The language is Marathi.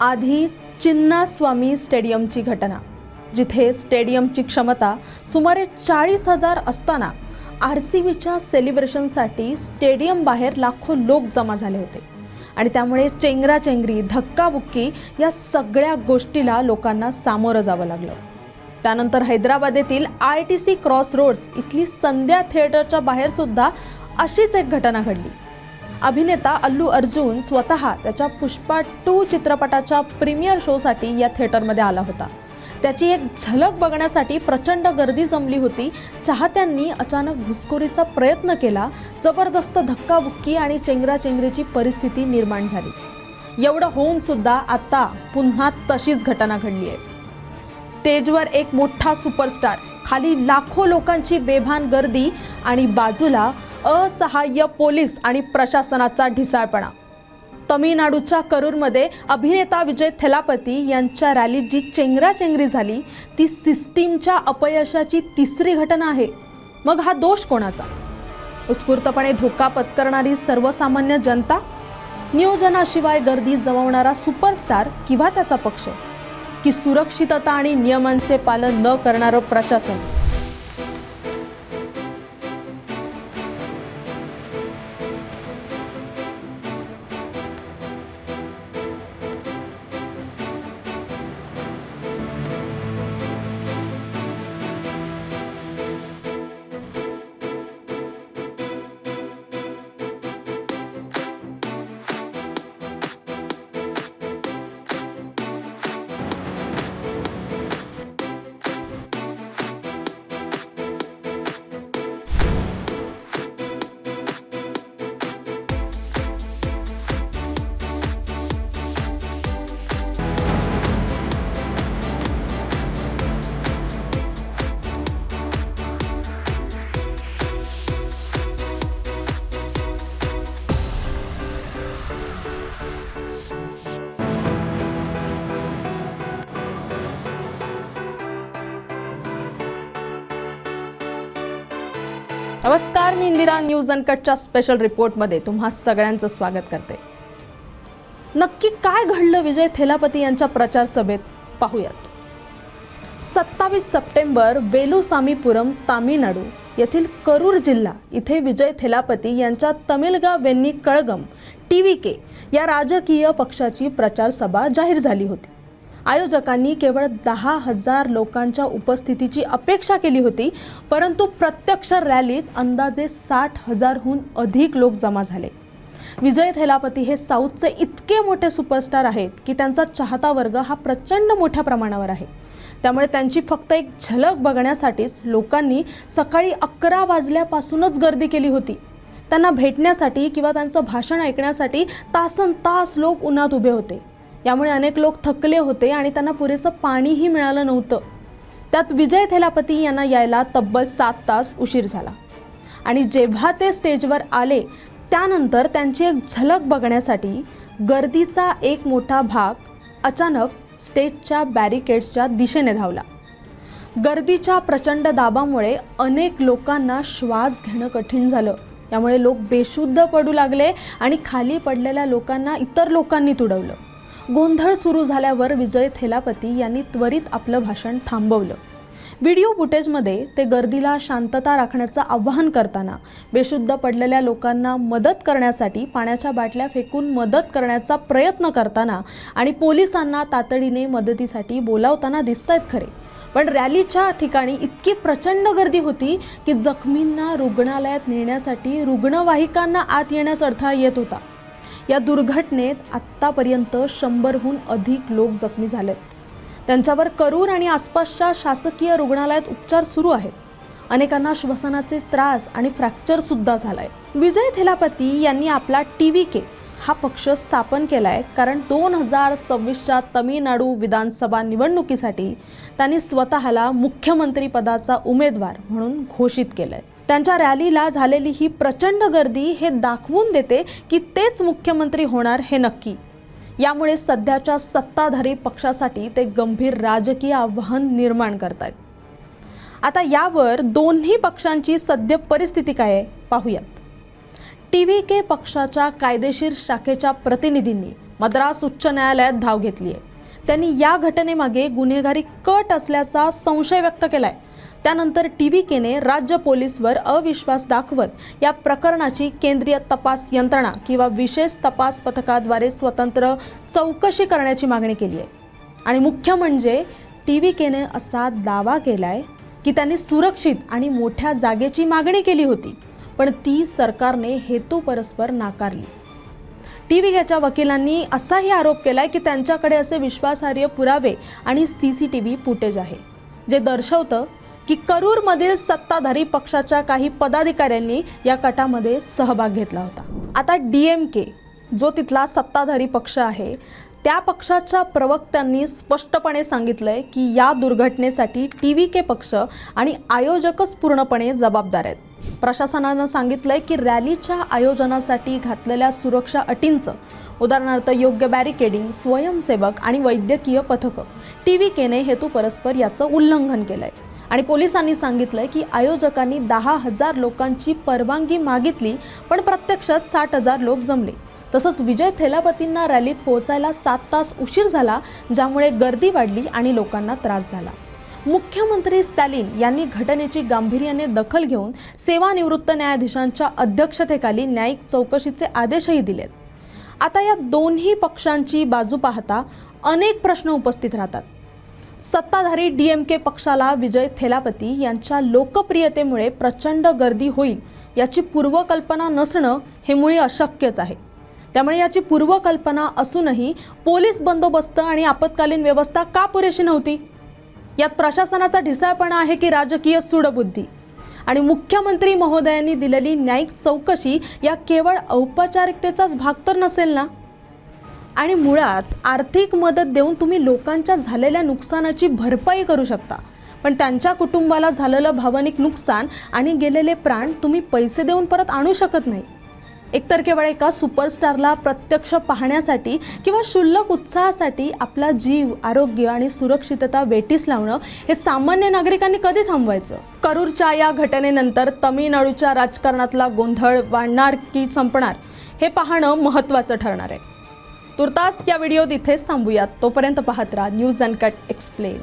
आधी चिन्नास्वामी स्टेडियमची घटना जिथे स्टेडियमची क्षमता सुमारे चाळीस हजार असताना आर सी बीच्या सेलिब्रेशनसाठी स्टेडियम बाहेर लाखो लोक जमा झाले होते. आणि त्यामुळे चेंगराचेंगरी धक्काबुक्की या सगळ्या गोष्टीला लोकांना सामोरं जावं लागलं. त्यानंतर हैदराबाद येथील I T C cross roads इथली संध्या थिएटरच्या बाहेरसुद्धा अशीच एक घटना घडली. अभिनेता अल्लू अर्जुन स्वतः त्याच्या पुष्पा टू चित्रपटाच्या प्रीमियर शोसाठी या थिएटरमध्ये आला होता. त्याची एक झलक बघण्यासाठी प्रचंड गर्दी जमली होती. चाहत्यांनी अचानक घुसखोरीचा प्रयत्न केला. जबरदस्त धक्काबुक्की आणि चेंगराचेंगरीची परिस्थिती निर्माण झाली. एवढं होऊन सुद्धा आता पुन्हा तशीच घटना घडली आहे. स्टेजवर एक मोठा सुपरस्टार खाली लाखो लोकांची बेभान गर्दी आणि बाजूला असहाय्य पोलीस आणि प्रशासनाचा ढिसाळपणा. तमिळनाडूच्या करूरमध्ये अभिनेता विजय थेलापती यांच्या रॅलीत जी चेंगराचेंगरी झाली ती सिस्टीमच्या अपयशाची तिसरी घटना आहे. मग हा दोष कोणाचा? उत्स्फूर्तपणे धोका पत्करणारी सर्वसामान्य जनता? नियोजनाशिवाय गर्दी जमवणारा सुपरस्टार किंवा त्याचा पक्ष? की सुरक्षितता आणि नियमांचे पालन न करणारं प्रशासन? नमस्कार मी इंदिरा न्यूज अनकटच्या स्पेशल रिपोर्टमध्ये तुम्हा सगळ्यांचं स्वागत करते. नक्की काय घडलं विजय थेलापती यांच्या प्रचार सभेत? पाहूयात. सत्तावीस सप्टेंबर वेलुसामीपुरम तामिळनाडू येथील करूर जिल्हा इथे विजय थेलापती यांच्या तमिलगा वेन्नी कळगम टी व्ही के या राजकीय पक्षाची प्रचारसभा जाहीर झाली होती. आयोजकांनी केवळ दहा हजार लोकांच्या उपस्थितीची अपेक्षा केली होती परंतु प्रत्यक्ष रॅलीत अंदाजे साठ हजारहून अधिक लोक जमा झाले. विजय थेलापती हे साऊथचे इतके मोठे सुपरस्टार आहेत की त्यांचा चाहता वर्ग हा प्रचंड मोठ्या प्रमाणावर आहे. त्यामुळे त्यांची फक्त एक झलक बघण्यासाठीच लोकांनी सकाळी अकरा वाजल्यापासूनच गर्दी केली होती. त्यांना भेटण्यासाठी किंवा त्यांचं भाषण ऐकण्यासाठी तासन तास लोक उन्हात उभे होते. यामुळे अनेक लोक थकले होते आणि त्यांना पुरेसं पाणीही मिळालं नव्हतं. त्यात विजय थेलापती यांना यायला तब्बल सात तास उशीर झाला. आणि जेव्हा ते स्टेजवर आले त्यानंतर त्यांची एक झलक बघण्यासाठी गर्दीचा एक मोठा भाग अचानक स्टेजच्या बॅरिकेड्सच्या दिशेने धावला. गर्दीच्या प्रचंड दाबामुळे अनेक लोकांना श्वास घेणं कठीण झालं. यामुळे लोक बेशुद्ध पडू लागले आणि खाली पडलेल्या लोकांना इतर लोकांनी तुडवलं. गोंधळ सुरू झाल्यावर विजय थेलापती यांनी त्वरित आपलं भाषण थांबवलं. व्हिडिओ फुटेजमध्ये ते गर्दीला शांतता राखण्याचं आवाहन करताना बेशुद्ध पडलेल्या लोकांना मदत करण्यासाठी पाण्याच्या बाटल्या फेकून मदत करण्याचा प्रयत्न करताना आणि पोलिसांना तातडीने मदतीसाठी बोलावताना दिसत आहेत खरे. पण रॅलीच्या ठिकाणी इतकी प्रचंड गर्दी होती की जखमींना रुग्णालयात नेण्यासाठी रुग्णवाहिकांना आत येण्यास अडथळा येत होता. या दुर्घटनेत आत्तापर्यंत शंभरहून अधिक लोक जखमी झालेत. त्यांच्यावर करूर आणि आसपासच्या शासकीय रुग्णालयात उपचार सुरू आहेत. अनेकांना श्वसनाचे त्रास आणि फ्रॅक्चर सुद्धा झालाय. विजय थेलापती यांनी आपला टी व्ही के हा पक्ष स्थापन केलाय कारण दोन हजार सव्वीसच्या तमिळनाडू विधानसभा निवडणुकीसाठी त्यांनी स्वतःला मुख्यमंत्री पदाचा उमेदवार म्हणून घोषित केलंय. त्यांच्या रॅलीला झालेली ही प्रचंड गर्दी हे दाखवून देते की तेच मुख्यमंत्री होणार हे नक्की. यामुळे सध्याच्या सत्ताधारी पक्षासाठी ते गंभीर राजकीय आव्हान निर्माण करतायत. आता यावर दोन्ही पक्षांची सद्य परिस्थिती काय आहे पाहूयात. टी व्ही के पक्षाच्या कायदेशीर शाखेच्या प्रतिनिधींनी मद्रास उच्च न्यायालयात धाव घेतली आहे त्यांनी या घटनेमागे गुन्हेगारी कट असल्याचा संशय व्यक्त केला आहे त्यानंतर टी व्ही केने राज्य पोलीसवर अविश्वास दाखवत या प्रकरणाची केंद्रीय तपास यंत्रणा किंवा विशेष तपास पथकाद्वारे स्वतंत्र चौकशी करण्याची मागणी केली आहे. आणि मुख्य म्हणजे टी व्ही केने असा दावा केला आहे की त्यांनी सुरक्षित आणि मोठ्या जागेची मागणी केली होती पण ती सरकारने हेतू परस्पर नाकारली. टी व्ही केच्या वकिलांनी असाही आरोप केलाय की त्यांच्याकडे असे विश्वासार्ह पुरावे आणि C C T V footage आहे जे दर्शवतं की करूरमधील सत्ताधारी पक्षाच्या काही पदाधिकाऱ्यांनी या कटामध्ये सहभाग घेतला होता. आता डी एम के जो तिथला सत्ताधारी पक्ष आहे त्या पक्षाच्या प्रवक्त्यांनी स्पष्टपणे सांगितलंय की या दुर्घटनेसाठी टी व्ही के पक्ष आणि आयोजकच पूर्णपणे जबाबदार आहेत. प्रशासनानं सांगितलंय की रॅलीच्या आयोजनासाठी घातलेल्या सुरक्षा अटींचं उदाहरणार्थ योग्य बॅरिकेडिंग स्वयंसेवक आणि वैद्यकीय पथकं टी व्ही केने हेतू परस्पर याचं उल्लंघन केलं आहे आणि पोलिसांनी सांगितलंय की आयोजकांनी दहा हजार लोकांची परवानगी मागितली पण प्रत्यक्षात साठ हजार लोक जमले. तसंच विजय थेलापतींना रॅलीत पोहोचायला सात तास उशीर झाला ज्यामुळे गर्दी वाढली आणि लोकांना त्रास झाला. मुख्यमंत्री स्टॅलिन यांनी घटनेची गांभीर्याने दखल घेऊन सेवानिवृत्त न्यायाधीशांच्या अध्यक्षतेखाली न्यायिक चौकशीचे आदेशही दिलेत. आता या दोन्ही पक्षांची बाजू पाहता अनेक प्रश्न उपस्थित राहतात. सत्ताधारी डी एम के पक्षाला विजय थेलापती यांच्या लोकप्रियतेमुळे प्रचंड गर्दी होईल याची पूर्वकल्पना नसणं हे मुळी अशक्यच आहे. त्यामुळे याची पूर्वकल्पना असूनही पोलीस बंदोबस्त आणि आपत्कालीन व्यवस्था का पुरेशी नव्हती? यात प्रशासनाचा ढिसाळपणा आहे की राजकीय सूडबुद्धी? आणि मुख्यमंत्री महोदयांनी दिलेली न्यायिक चौकशी या केवळ औपचारिकतेचाच भाग तर नसेल ना? आणि मुळात आर्थिक मदत देऊन तुम्ही लोकांच्या झालेल्या नुकसानाची भरपाई करू शकता. पण त्यांच्या कुटुंबाला झालेलं भावनिक नुकसान आणि गेलेले प्राण तुम्ही पैसे देऊन परत आणू शकत नाही. एकतर केवळ एका सुपरस्टारला प्रत्यक्ष पाहण्यासाठी किंवा क्षुल्लक उत्साहासाठी आपला जीव आरोग्य आणि सुरक्षितता वेटीस लावणं हे सामान्य नागरिकांनी कधी थांबवायचं? करूरच्या या घटनेनंतर तमिळनाडूच्या राजकारणातला गोंधळ वाढणार की संपणार? हे पाहणं महत्त्वाचं ठरणार आहे. तुर्तास या व्हिडिओ इथेच थांबूयात. तोपर्यंत पाहत राहा न्यूज अनकट एक्सप्लेन.